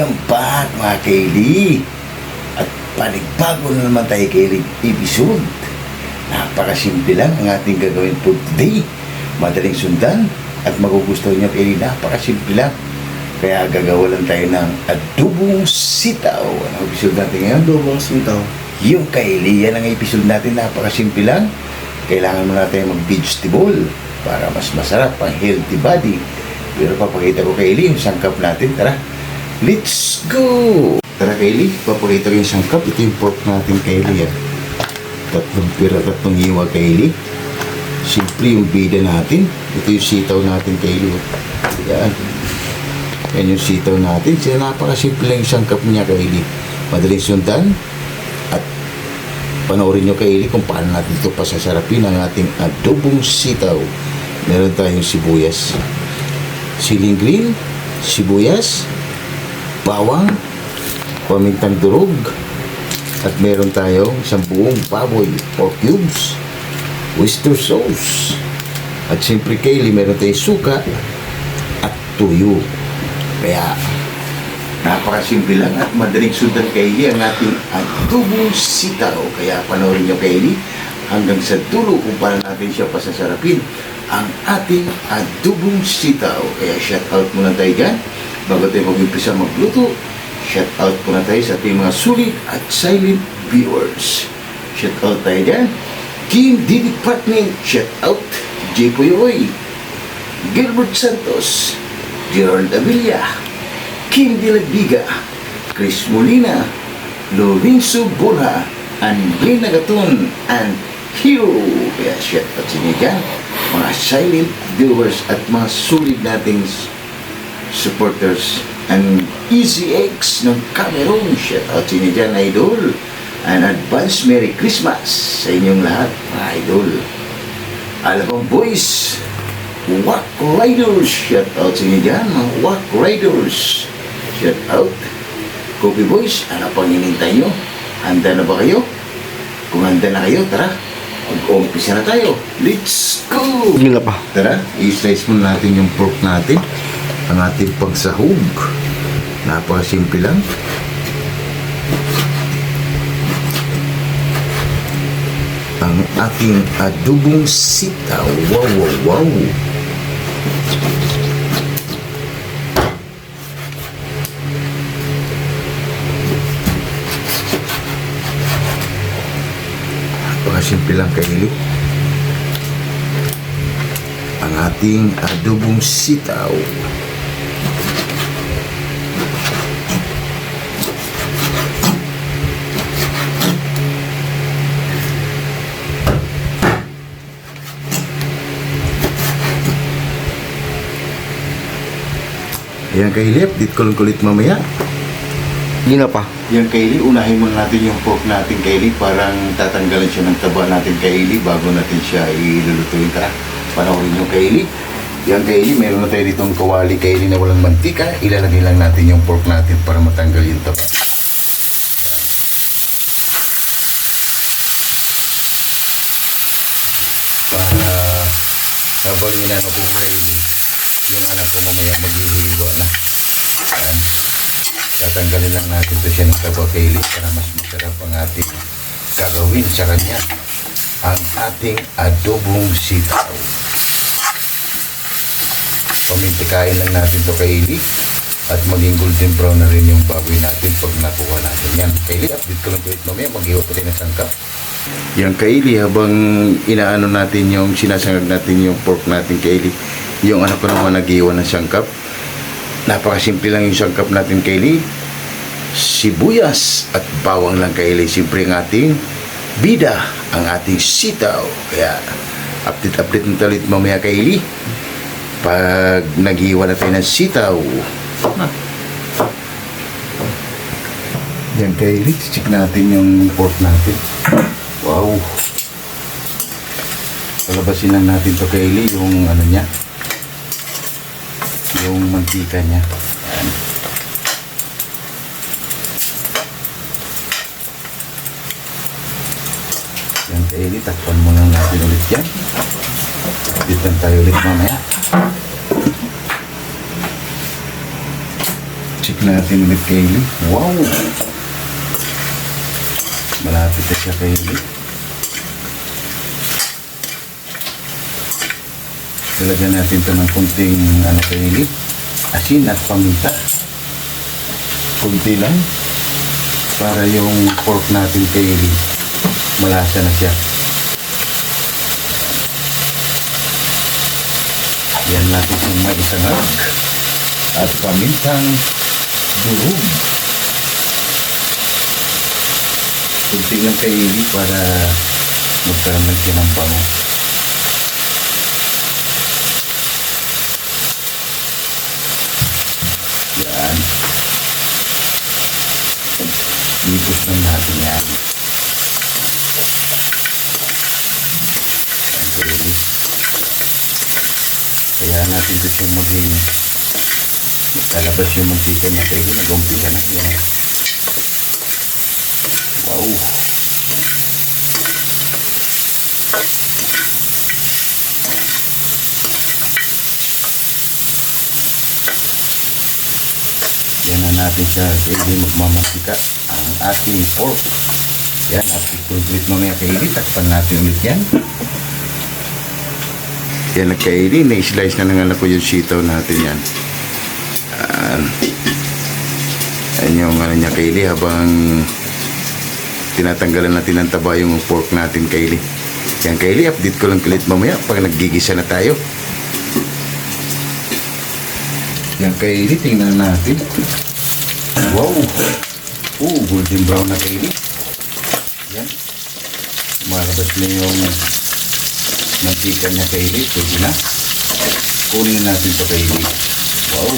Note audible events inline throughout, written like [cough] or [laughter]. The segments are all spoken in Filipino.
Welcome back mga Kaili. At panigbago na naman tayo Kaili episode. Napakasimple lang ang ating gagawin for today. Madaling sundan at magugustuhan niyo Kaili. Napakasimple lang. Kaya gagawa lang tayo ng adobong sitaw. Ano episode natin ngayon? Adobong sitaw. Yung Kaili, yan ang episode natin. Napakasimple lang. Kailangan mo natin mag-vegetable para mas masarap ang healthy body. Pero papakita ko kay Eli yung sangkap natin. Tara, let's go! Tara kay Eli, papakita ko yung sangkap. Ito yung pork natin kay Eli. ah. Tatlong pira, tatlong hiwa kay Eli. Simple yung bida natin. Ito yung sitaw natin kay Eli. oh. Yan. Yan yung sitaw natin. Siya napakasimple lang yung sangkap niya kay Eli. Madaling sundan. At panoorin nyo kay Eli kung paano natin ito pasasarapin ang ating adobong sitaw. Meron tayong sibuyas, siling green, sibuyas, bawang, pamintang durog, at meron tayong isang buong baboy or cubes, oyster sauce, at siyempre kay Eli meron tayong suka at tuyo. Kaya Napakasimple lang at madaling sundan kay Eli ang ating adobong sitaw. Kaya panoorin nyo kay Eli hanggang sa dulo kung paano natin siya pasasarapin ang ating adobong sitaw. Kaya shout out muna tayo dyan bago tayo mag-umpisa magluto. Shout out muna tayo sa ating mga sulit at silent viewers. Shout out tayo dyan. Kim D. Department, shout out. J. Puyoy. Gilbert Santos. Gerald Avilla. Kim De La Viga, Chris Molina, Lorenzo Borja, Andre Nagaton, and Hero. Kaya shout out sa inyo dyan, mga silent viewers at mga sulit nating supporters and Easy X ng Cameroon. Shout out sa inyo dyan, idol. And advance Merry Christmas sa inyong lahat, mga idol. Alabang Boys, Walk Riders, shout out sa inyo dyan, mga Walk Riders. Shout out. Coffee Boys, ano pang hinintay nyo? Handa na ba kayo? Kung handa na kayo, tara. Mag-umpisa na tayo. Let's go! Na pa. Tara, i-slice muna natin yung pork natin. Ang ating pagsahog. Napakasimple lang. Ang ating adubong sitaw. Wow, wow, wow. Napakasimple lang kaili ang ating adobong sitaw. Yan kaili, update ko lang kulit mamaya. Hindi na pa. Yan kaili, unahin muna natin yung pork natin kaili. Parang tatanggalan siya ng taba natin kaili bago natin siya ilulutuin. Tara, panoorin yung kaili. Yan kaili, meron na tayo ditong kawali kaili na walang mantika. Ilalagay lang natin yung pork natin para matanggal yung taba. Para habang inano ko kaili, yung anak ko mamaya maghihiwa na. Yan. Tatanggalin lang natin to siya ng kabakili para mas masarap ang ating gagawin sa kanya. Ang ating adobong sitaw. Pamintikain lang natin to kaili at maging golden brown na rin yung baboy natin pag nakuha natin yan. Kaili, update ko lang ito mamaya. Maghiwa pa tayo ng sangkap. Yung kaili, habang inaano natin yung sinasangag natin yung pork natin kaili, yung anak ko naman nag-iwan ng sangkap, Napakasimple lang yung sangkap natin kay Lee. Sibuyas at bawang lang kay Lee. Siyempre ang ating bida, ang ating sitaw. Kaya update-update na talit mamaya kay Lee. Pag naghiwa na tayo ng sitaw. Yan kay Lee. Check natin yung pork natin. Wow. Palabasin lang natin to kay Lee, yung ano niya yung mantika niya. Ayan. Yan kaili, takpan muna natin ulit yan. Dito tayo ulit mamaya. Check natin ulit Kaylee. Wow! Malapit na siya Kaylee. Talagyan natin ito ng kunting ano Kaylee. Asin at paminta. Kunti lang. Para yung pork natin Kaylee. Malasa na siya. Yan natin yung maisangag at pamintang durog. Kunti lang kay Eli para magkaroon lang siya ng bango. Yan. Ibos lang natin yan. Okay. Kaya natin siya maging lalabas yung mantika niya kaya nag-umpisa na yan. Wow! Yan na natin siya kaya magmamantika ang ating pork. Yan, at itutulit mamaya kay Eli. Takpan natin ulit yan. Yan nagkaili, na-slice na ng anak ko yung sitaw natin yan. Yan. Yan yung ano niya kaili habang tinatanggalan natin ng taba yung pork natin kaili. Yan kaili, update ko lang kulit mamaya pag naggigisa na tayo. Yan kaili, tingnan natin. Wow! Oh, golden brown na kaili. Yan. Malabas na yung mantika niya kaili. Pwede na. Kunin na natin ito kaili. Wow!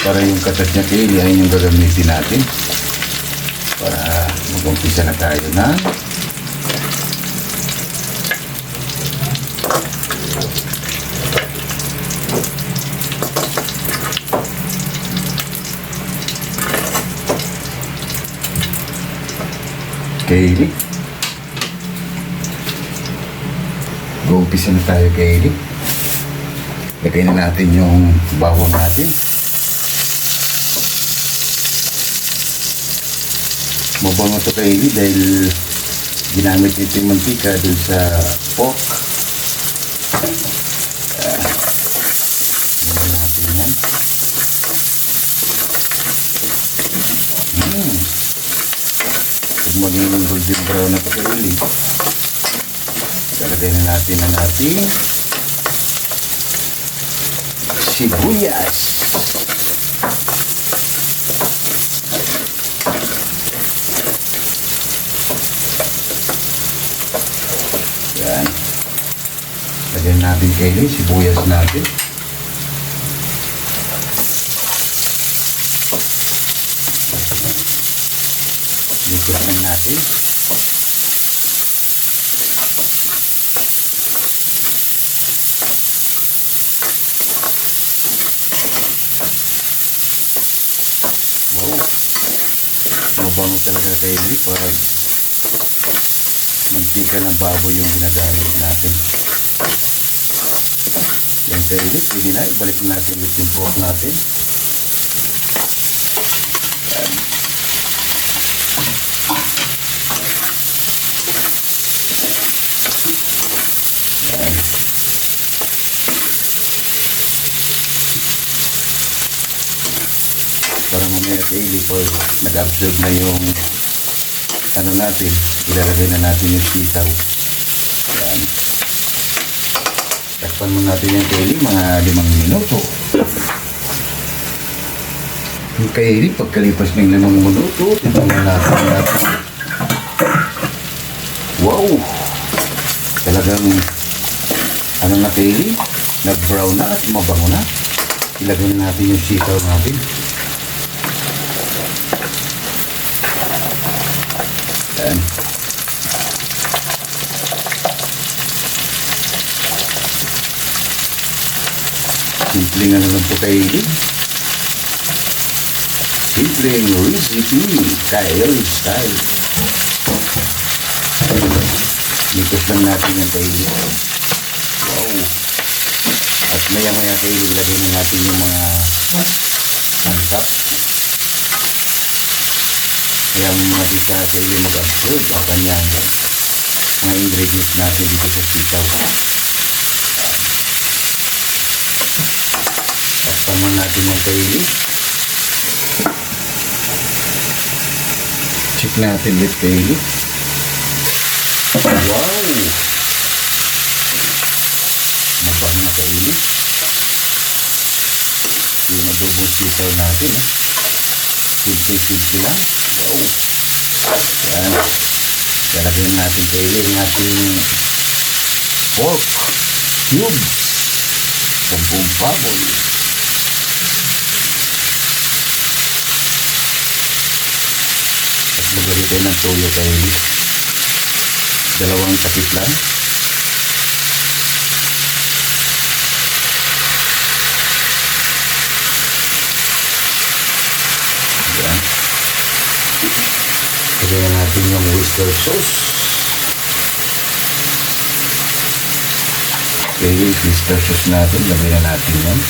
Para yung katas niya kaili ay yung gagamitin natin. Para mag-umpisa na tayo na Kaili. Go-umpisa na tayo Kaili. Lagay na natin yung bawang natin. Mabango to Kaili dahil ginamit ito yung mantika dun sa pork. Ah, lagyan natin yan. Mm. Pag maging golden brown na pagkaili, lalagay na natin ang ating sibuyas. Yan. Lagyan natin kaili, sibuyas natin. Lang natin. Wow. Mabango talaga kayo pag mantika ng baboy yung ginagamit natin. Yan kayo pwede na. Ibalik natin ulit yung pork natin. Yan. Yan. Para mamaya pag nag-absorb na yung ano natin, ilalagay na natin yung sitaw. Yan. Takpan mo natin yung kaili mga limang minuto. Yung kaili, pagkalipas ng limang minuto, ito na natin natin. Wow! Talagang ano na kaili, nag-brown na at mabango na. Ilagay na natin yung sitaw natin. Yan. Simpleng ano lang po kayo din. Simpleng recipe, style, style. Likos lang natin yung kayo. Wow. At maya maya kayo ilagay na natin yung mga sangkap. Kaya mo natin sa kayo mag-absorb ang kanyang mga ingredients natin dito sa sitaw. Takpan natin yung kaili. Check natin ulit kaili. Wow! Mabang na kaili. Yung adobong sitaw natin. Simple-simple lang. Wow! Yan. Lalagyan natin kaili yung ating pork cube. Bumbong baboy. At maglagay ng toyo kaili. Dalawang takip lang. Yan. Lagyan natin yung oyster sauce. Okay, oyster sauce natin, lagyan na natin yan.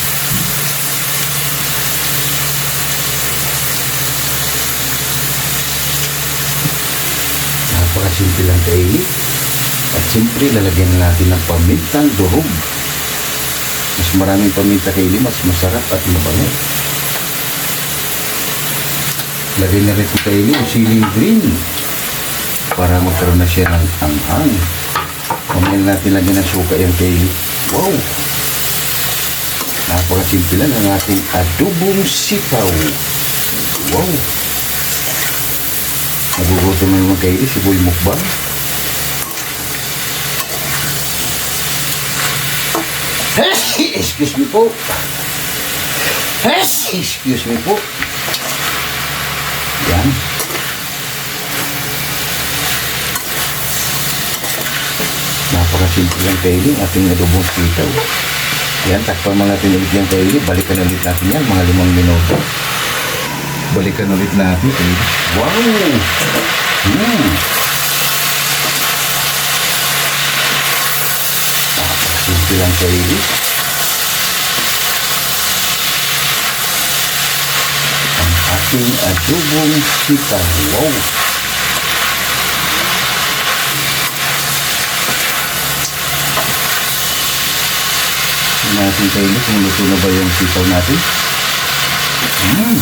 Napakasimple lang kaili. At siyempre, lalagyan na natin ng pamintang durog. Mas maraming paminta kaili, mas masarap at mabango. Lagay na rin kayo yung siling green para magkaroon na siya ng anghang. Mamaya natin lagyan ng suka yung kay Wow! Napakasimple lang ang ating adobong sitaw. Wow! Nagugutom na naman kayo si Boy Mukbang. Excuse me po. Excuse me po. Yan. Napakasimple lang kaili, ating adobong sitaw. Yan, takpan mo natin ulit yung kaili. Balikan ulit natin yan, mga limang minuto. Balikan ulit natin. kaili. Wow! Hmm. Napakasimple lang kaili. Ang ating adobong sitaw. Wow! Natin kayo kung luto na ba yung sitaw natin. Mm.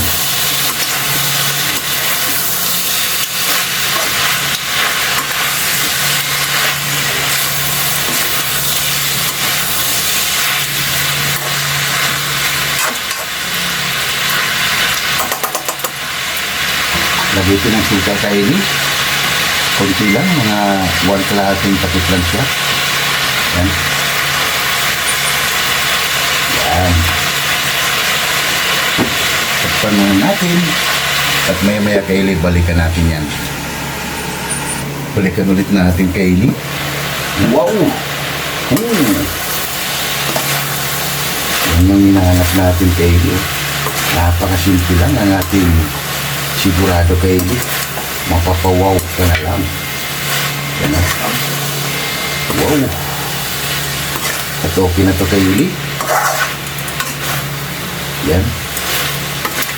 Lagay ko ng suka kaili. Kunti lang, mga one kalahating takip lang siya. Yan. Yan. Takpan muna natin. At maya maya kaili, balikan natin yan. Balikan ulit natin kaili. Wow! Hmm. Yan yung hinahanap natin kaili. Napakasimple lang ang ating sigurado kaili. Mapapawaw ka na lang. Yan na. Wow! At okay na to kaili. Yan.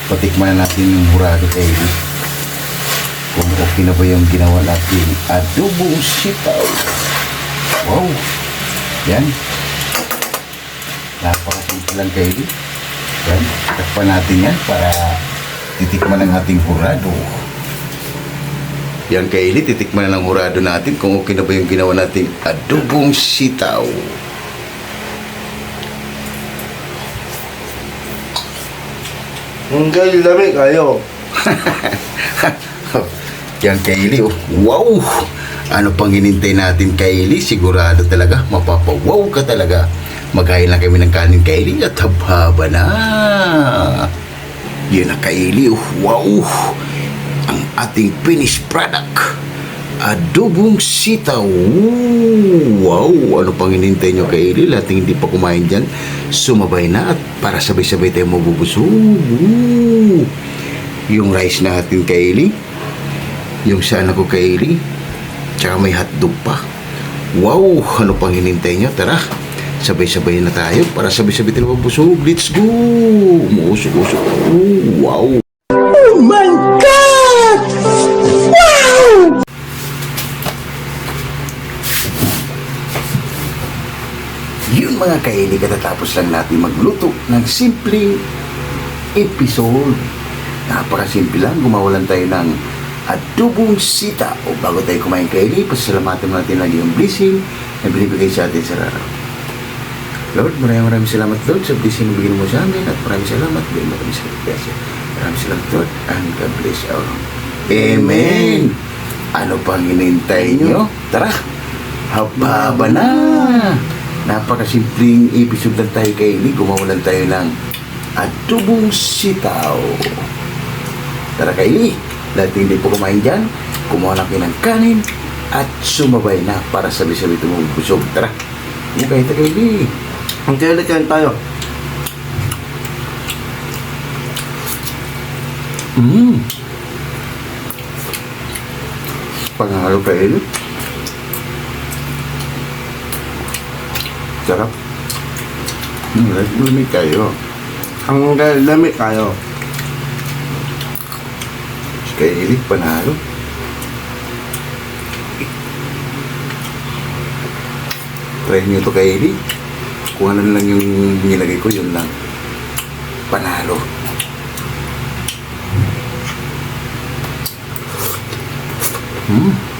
Patikman na natin yung hurado kay Eli. Kung okay na ba yung ginawa natin adobong sitaw. Wow. Yan. Napakasimple lang kay Eli. Yan. Takpan natin yan para titikman ng ating hurado. Yan kay Eli, titikman na ng hurado natin kung okay na ba yung ginawa nating adobong sitaw. Hanggang lamig kayo. [laughs] Yan Kaylee, oh. wow! Ano pang hinintay natin Kaylee? Sigurado talaga, mapapawaw ka talaga. Maghain lang kami ng kanin Kaylee at habhaba na. Yun na Kaylee, oh. wow! Ang ating finished product. Adobong sitaw. Wow! Ano pang hinintay nyo Kaylee? Lahat hindi pa kumain dyan, sumabay na at para sabay-sabay tayo mabubusog. Yung rice natin Kaylee, yung sana ko kay Tsaka may hotdog pa. Wow! Ano pang hinintay nyo? Tara, Sabay-sabay na tayo para sabay-sabay tayo mabusog. Let's go! Umusok-usok. Oh, wow! Mga kaili, katatapos lang natin magluto ng simpleng episode. Napakasimple lang, gumawalan tayo ng adobong sita. O bago tayo kumain kaili, pasalamatan natin lagi yung blessing na binibigay sa atin sa araw. Lord, maraming maraming salamat Lord sa blessing na bigyan mo sa amin at maraming salamat din maraming salamat Gracias. Maraming salamat Lord and God bless our Amen. Ano pang hinintay nyo? Tara, haba na. Napakasimpleng episode lang tayo kay Lee. Gumawa lang tayo ng adobong sitaw. Tara kay Lee. Dahil hindi po kumain dyan, kumuha lang kayo ng kanin at sumabay na para sabi-sabi tumubusog. Tara, mukha ito kay Lee. Ang kain tayo. Mm. Panghalo kay Lee. Sarap. Mm, lumig kayo. Ang lamig tayo. Kay Lee, panalo. Try nyo to kay Lee. Kung ano lang yung nilagay ko, yun lang. Panalo. Hmm.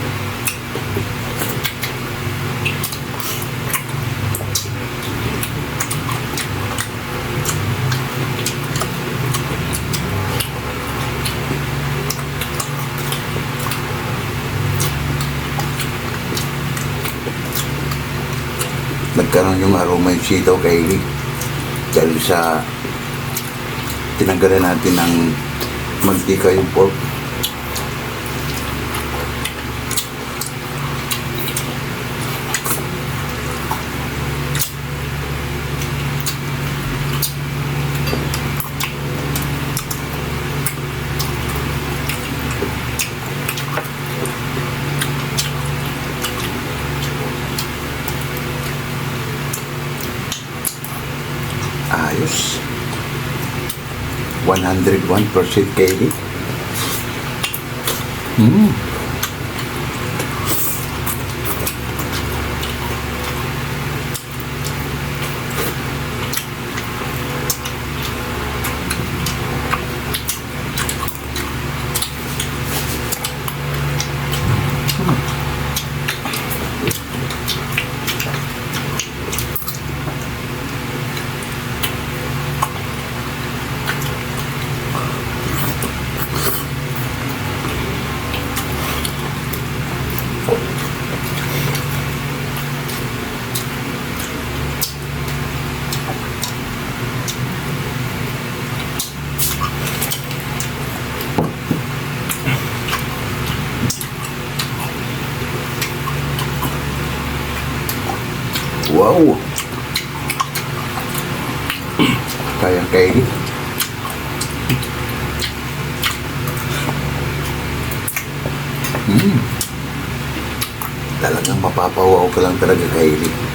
Nagkaroon yung aroma yung sitaw kay Lee. Dahil sa tinanggalan natin ng mantika yung pork. Ayos. 101% kay Lee. Mm. Wow! Kaya kay Lee. Mm. Talagang mapapawaw ka lang talaga kay Lee.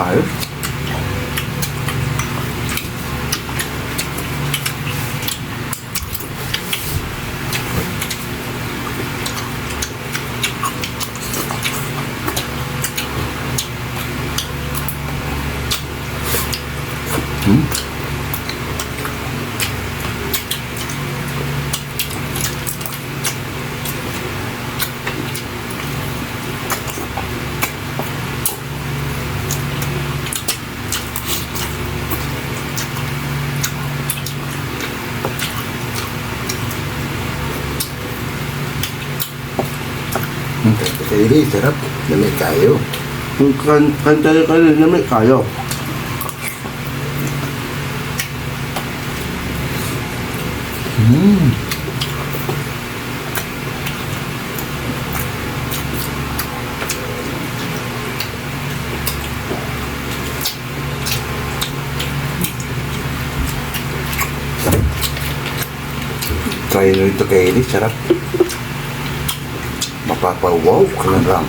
Ayos. Hmm? Kaili, sarap. Lamig kayo. Kung kan kantay kayo lamig kayo. Mm. Try nyo ito kay Eli, sarap. Mapapawaw ka na lang.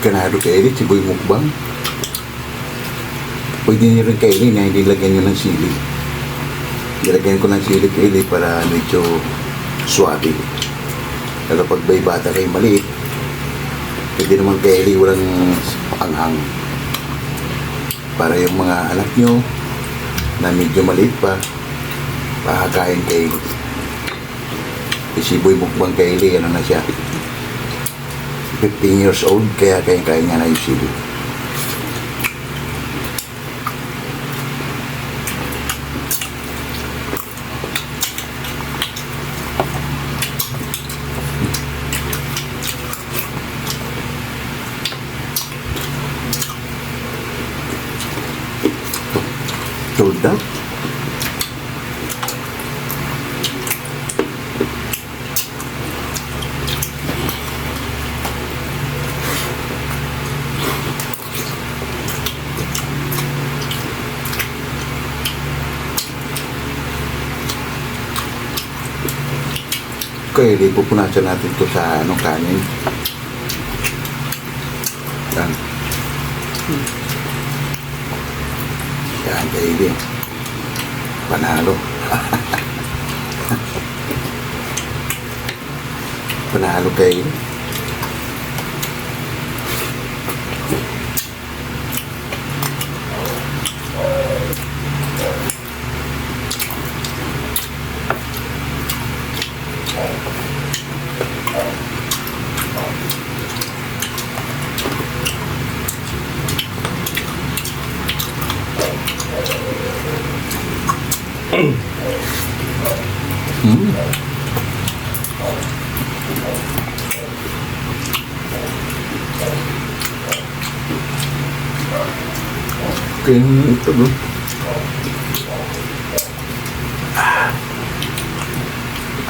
Kanado kay Eli, si Boy Mukbang. Pwede niyo rin kay Eli na hindi lagyan nyo ng sili. Nilagyan ko ng sili kay Eli para medyo swabe. Pero pag may bata kayo maliit, pwede naman kay Eli walang anghang. Para yung mga anak nyo na medyo maliit pa, pakakain kay Eli. Eh, Si Boy Mukbang kay Eli, ano na siya, 15 years old, kaya kaya kaya niya na yung sili. Sold out. Kaya di pupunasan natin to sa anong kanin. Yan. Yan, kaya di. Panalo. [laughs] Panalo kayo. Hmm. Kaya ito bro.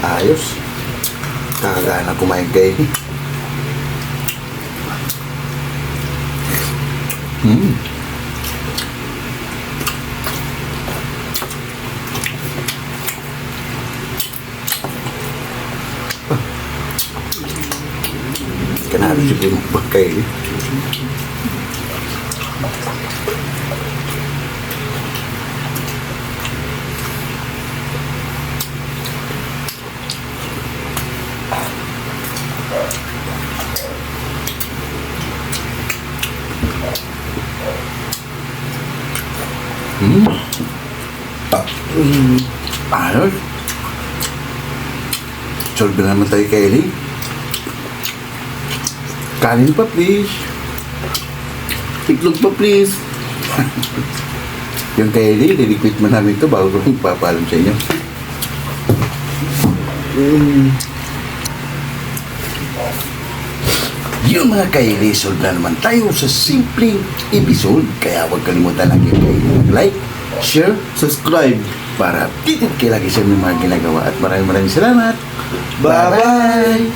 Ayos. Kakagana kumain kay. Hmm. Kenapa sih belum pakai Ah, hmm. Ayos. Na naman tayo kay Ellie. Kanin pa, please. Itlog pa please. [laughs] Yung kay Ellie, liliquid mo namin ito bago ko ipapalam sa inyo. Mm. Yung mga kaili, solve na naman tayo sa simpleng episode. Kaya huwag kalimutan yung kaili. Like, share, Subscribe. para titit kayo lagi sa mga ginagawa. At maraming maraming salamat. Bye-bye.